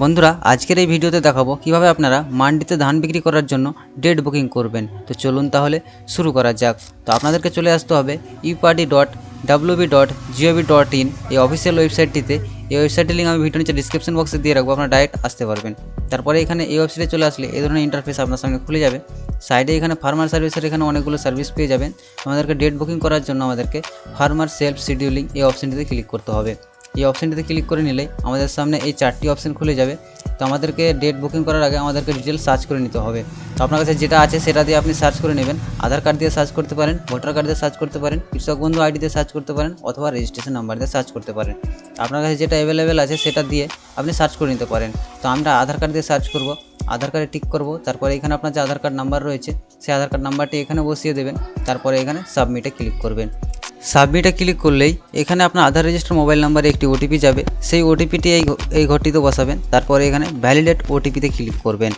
বন্ধুরা, আজকের এই ভিডিওতে দেখাবো কীভাবে আপনারা মান্ডিতে ধান বিক্রি করার জন্য ডেট বুকিং করবেন। তো চলুন তাহলে শুরু করা যাক। তো আপনাদেরকে চলে আসতে হবে ইউপার্টি dot WB dot gov dot in এই অফিসিয়াল ওয়েবসাইটটিতে এই ওয়েবসাইটের লিঙ্ক আমি ভিডিও নিচে ডিসক্রিপশন বক্সে দিয়ে রাখব, আপনারা ডাইরেক্ট আসতে পারবেন। তারপরে এখানে এই ওয়েবসাইটে চলে আসলে এই ধরনের ইন্টারফেস আপনার সামনে খুলে যাবে। সাইডে এখানে ফার্মার সার্ভিসের এখানে অনেকগুলো সার্ভিস পেয়ে যাবেন। আমাদেরকে ডেট বুকিং করার জন্য আমাদেরকে ফার্মার সেলফ শিডিউলিং এই অপশনটিতে ক্লিক করতে হবে। এই অপশানটিতে ক্লিক করে নিলে আমাদের সামনে এই চারটি অপশান খুলে যাবে। তো আমাদেরকে ডেট বুকিং করার আগে আমাদেরকে ডিটেল সার্চ করে নিতে হবে। তো আপনার কাছে যেটা আছে সেটা দিয়ে আপনি সার্চ করে নেবেন। আধার কার্ড দিয়ে সার্চ করতে পারেন ভোটার কার্ড দিয়ে সার্চ করতে পারেন, কৃষক বন্ধু আইডি দিয়ে সার্চ করতে পারেন, অথবা রেজিস্ট্রেশন নাম্বার দিয়ে সার্চ করতে পারেন। আপনার কাছে যেটা অ্যাভেলেবেল আছে সেটা দিয়ে আপনি সার্চ করে নিতে পারেন। তো আমরা আধার কার্ড দিয়ে সার্চ করব। আধার কার্ডে টিক করব। তারপরে এখানে আপনার যে আধার কার্ড নাম্বার রয়েছে, সেই আধার কার্ড নাম্বারটি এখানে বসিয়ে দেবেন। তারপরে এখানে সাবমিটে ক্লিক করবেন। সাবমিটে ক্লিক করলেই এখানে আপনার আধার রেজিস্টার মোবাইল নাম্বারে একটি ওটিপি যাবে। সেই ওটিপিটি এই এই ঘরটিতে বসাবেন। তারপরে এখানে ভ্যালিডেট ওটিপিতে ক্লিক করবেন।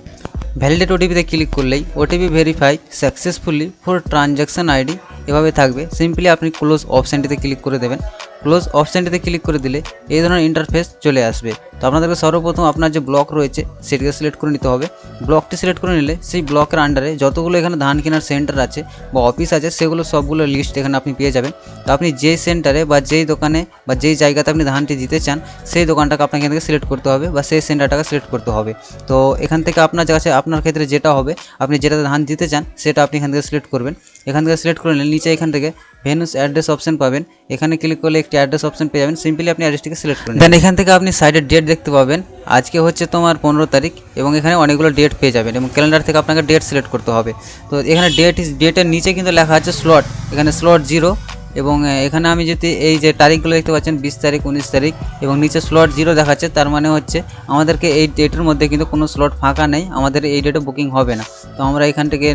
ভ্যালিডেট ওটিপিতে ক্লিক করলেই OTP verify successfully for transaction ID এভাবে থাকবে। সিম্পলি আপনি ক্লোজ অপশানটিতে ক্লিক করে দেবেন। ক্লোজ অপশানটিতে ক্লিক করে দিলে এই ধরনের ইন্টারফেস চলে আসবে। তো আপনাদেরকে সর্বপ্রথম আপনার যে ব্লক রয়েছে, সেটিকে সিলেক্ট করে নিতে হবে। ব্লকটি সিলেক্ট করে নিলে সেই ব্লকের আন্ডারে যতগুলো এখানে ধান কেনার সেন্টার আছে বা অফিস আছে, সেগুলো সবগুলো লিস্ট এখানে আপনি পেয়ে যাবেন। তো আপনি যেই সেন্টারে বা যেই দোকানে বা যেই জায়গাতে আপনি ধানটি দিতে চান, সেই দোকানটাকে আপনাকে এখান থেকে সিলেক্ট করতে হবে বা সেই সেন্টারটাকে সিলেক্ট করতে হবে। তো এখান থেকে আপনার কাছে, আপনার ক্ষেত্রে যেটা হবে, আপনি যেটাতে ধান দিতে চান, সেটা আপনি এখান থেকে সিলেক্ট করবেন। এখান থেকে সিলেক্ট করে নিলে নিচে এখান থেকে ভেনুস অ্যাড্রেস অপশন পাবেন। এখানে ক্লিক করলে একটি অ্যাড্রেস অপশন পেয়ে যাবেন। সিম্পলি আপনি অ্যাড্রেসটিকে সিলেক্ট করুন দেন এখান থেকে আপনি সাইডের ডেট দেখতে পাবেন। আজকে হচ্ছে তোমার পনেরো তারিখ এবং এখানে অনেকগুলো ডেট পেয়ে যাবেন এবং ক্যালেন্ডার থেকে আপনাকে ডেট সিলেক্ট করতে হবে। তো এখানে ডেট ডেটের নিচে কিন্তু লেখা আছে স্লট এখানে স্লট জিরো এবং এখানে আমি যদি এই যে তারিখগুলো দেখতে পাচ্ছেন, বিশ তারিখ, উনিশ তারিখ এবং নিচে স্লট জিরো দেখাচ্ছে, তার মানে হচ্ছে আমাদেরকে এই ডেটের মধ্যে কিন্তু কোনো স্লট ফাঁকা নেই, আমাদের এই ডেটে বুকিং হবে না। তো আমরা এখান থেকে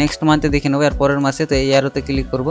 নেক্সট মান্থে দেখে নেব আর পরের মাসে, তো এই অ্যারোতে ক্লিক করব।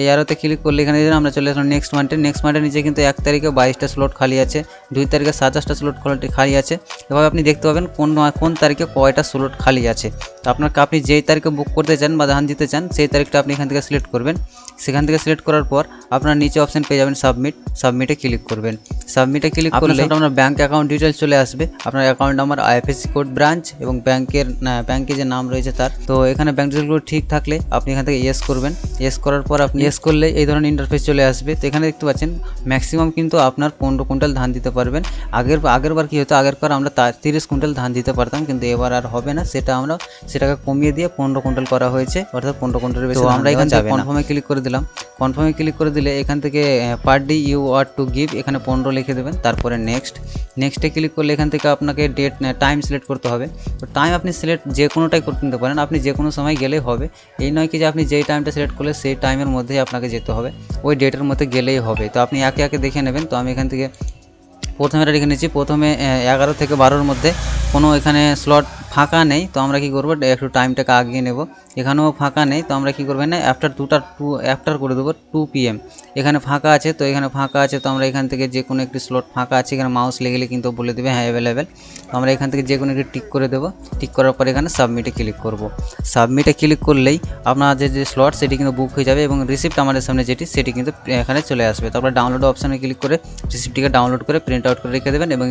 এই অ্যারোতে ক্লিক করলে এখানে যদি আমরা চলে আসলাম নেক্সট মান্থে নেক্সট মান্থের নিচে কিন্তু এক তারিখে বাইশটা স্লট খালি আছে, দুই তারিখে সাতাশটা স্লট খালি আছে। এভাবে আপনি দেখতে পাবেন কোন কোন তারিখে কয়টা স্লট খালি আছে। তো আপনার আপনি যেই তারিখে বুক করতে চান বা ধান দিতে চান সেই তারিখটা আপনি এখান থেকে সিলেক্ট করবেন। সেখান থেকে সিলেক্ট করার পর আপনার নিচে অপশন পেয়ে যাবেন সাবমিট সাবমিটে ক্লিক করবেন। সাবমিটে ক্লিক করলে আপনার ব্যাঙ্ক অ্যাকাউন্ট ডিটেলস চলে আসবে। আপনার account number IFSC code branch এবং ব্যাংকের ব্যাংকে যে নাম রয়েছে তার। তো এখানে ব্যাঙ্ক ডিটেলসগুলো ঠিক থাকলে আপনি এখান থেকে ইয়েস করবেন। ইয়েস করার পর আপনি ইয়েস করলে এই ধরনের ইন্টারফেস চলে আসবে। তো এখানে দেখতে পাচ্ছেন ম্যাক্সিমাম কিন্তু আপনার পনেরো কুইন্টাল ধান দিতে পারবেন। আগের আগের বার কী হতো? আগের বার আমরা তিরিশ কুইন্টাল ধান দিতে পারতাম কিন্তু এবার আর হবে না। সেটা আমরা সেটাকে কমিয়ে দিয়ে পনেরো কুইন্টাল করা হয়েছে অর্থাৎ পনেরো কুইন্টালের বেশি আমরা এখান থেকে কনফার্মে ক্লিক করে দিলাম। কনফার্মে ক্লিক করে দিলে এখান থেকে per day you are to give এখানে পনেরো লিখে দেবেন তারপরে নেক্সট নেক্সটে ক্লিক করলে এখান থেকে আপনাকে ডেট টাইম সিলেক্ট করতে হবে। তো টাইম আপনি সিলেক্ট যে কোনোটাই করতে নিতে পারেন আপনি যে কোনো সময় গেলেই হবে। এই নয় কি যে আপনি যেই টাইমটা সিলেক্ট করলে সেই টাইমের মধ্যেই আপনাকে যেতে হবে। ওই ডেটের মধ্যে গেলেই হবে। তো আপনি একে একে দেখে নেবেন। তো আমি এখান থেকে প্রথমে লিখে নিচ্ছি। প্রথমে এগারো থেকে বারোর মধ্যে কোনো এখানে স্লট ফাঁকা নেই, তো আমরা কি করব? একটু টাইমটাকে আগিয়ে নেব। এখানেও ফাঁকা নেই, তো আমরা কি করব? না আফটার দুটা টু আফটার করে দেবো টু পিএম এখানে ফাঁকা আছে, তো এখানে ফাঁকা আছে, তো আমরা এখান থেকে যে কোনো একটি স্লট ফাঁকা আছে, এখানে মাউস লেগেলে কিন্তু বলে দেবে হ্যাঁ অ্যাভেলেবেল তো আমরা এখান থেকে যে কোনো একটি টিক করে দেবো। টিক করার পর এখানে সাবমিটে ক্লিক করব। সাবমিটে ক্লিক করলেই আপনার যে যে স্লট সেটি কিন্তু বুক হয়ে যাবে এবং রিসিপ্ট আমাদের সামনে যেটি, সেটি কিন্তু এখানে চলে আসবে। তারপর ডাউনলোড অপশানে ক্লিক করে রিসিপ্টটিকে ডাউনলোড করে প্রিন্ট আউট করে রেখে দেবেন এবং